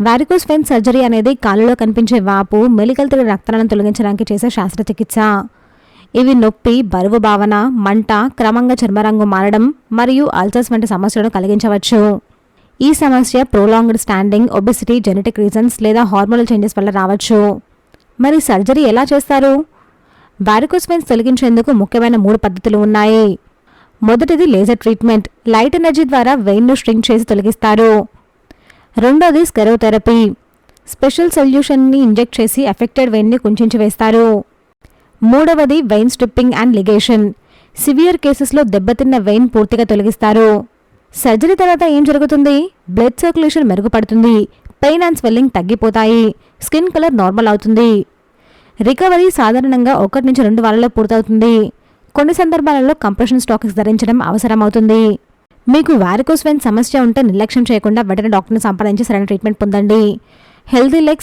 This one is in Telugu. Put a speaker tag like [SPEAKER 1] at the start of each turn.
[SPEAKER 1] వారికోస్ వెయిన్ సర్జరీ అనేది కాలులో కనిపించే వాపు మెలికలు రక్తాలను తొలగించడానికి చేసే శస్త్రచికిత్స ఇవి నొప్పి బరువు భావన మంట క్రమంగా చర్మరంగు మారడం మరియు అల్సర్స్ వంటి సమస్యలను కలిగించవచ్చు. ఈ సమస్య prolonged standing obesity genetic reasons లేదా హార్మోనల్ చేంజెస్ వల్ల రావచ్చు. మరి సర్జరీ ఎలా చేస్తారు? వారికోస్ వెయిన్స్ తొలగించేందుకు ముఖ్యమైన మూడు పద్ధతులు ఉన్నాయి. మొదటిది లేజర్ ట్రీట్మెంట్ లైట్ ఎనర్జీ ద్వారా వెయిన్ను స్ట్రింగ్ చేసి తొలగిస్తారు. రెండోది స్కెరోథెరపీ. స్పెషల్ సొల్యూషన్ని ఇంజెక్ట్ చేసి ఎఫెక్టెడ్ వెయిన్ని కుంచించి వేస్తారు. మూడవది vein stripping and ligation severe కేసెస్లో దెబ్బతిన్న వెయిన్ పూర్తిగా తొలగిస్తారు. సర్జరీ తర్వాత ఏం జరుగుతుంది? బ్లడ్ సర్క్యులేషన్ మెరుగుపడుతుంది. పెయిన్ అండ్ స్వెల్లింగ్ తగ్గిపోతాయి. స్కిన్ కలర్ నార్మల్ అవుతుంది. రికవరీ సాధారణంగా ఒకటి నుంచి రెండు వారాల్లో పూర్తవుతుంది. కొన్ని సందర్భాలలో కంప్రెషన్ స్టాక్స్ ధరించడం అవసరమవుతుంది. మీకు వారికోస్ వెయిన్ సమస్య ఉంటే నిర్లక్ష్యం చేయకుండా వెంటనే డాక్టర్ని సంప్రదించి సరైన ట్రీట్మెంట్ పొందండి. Healthy leg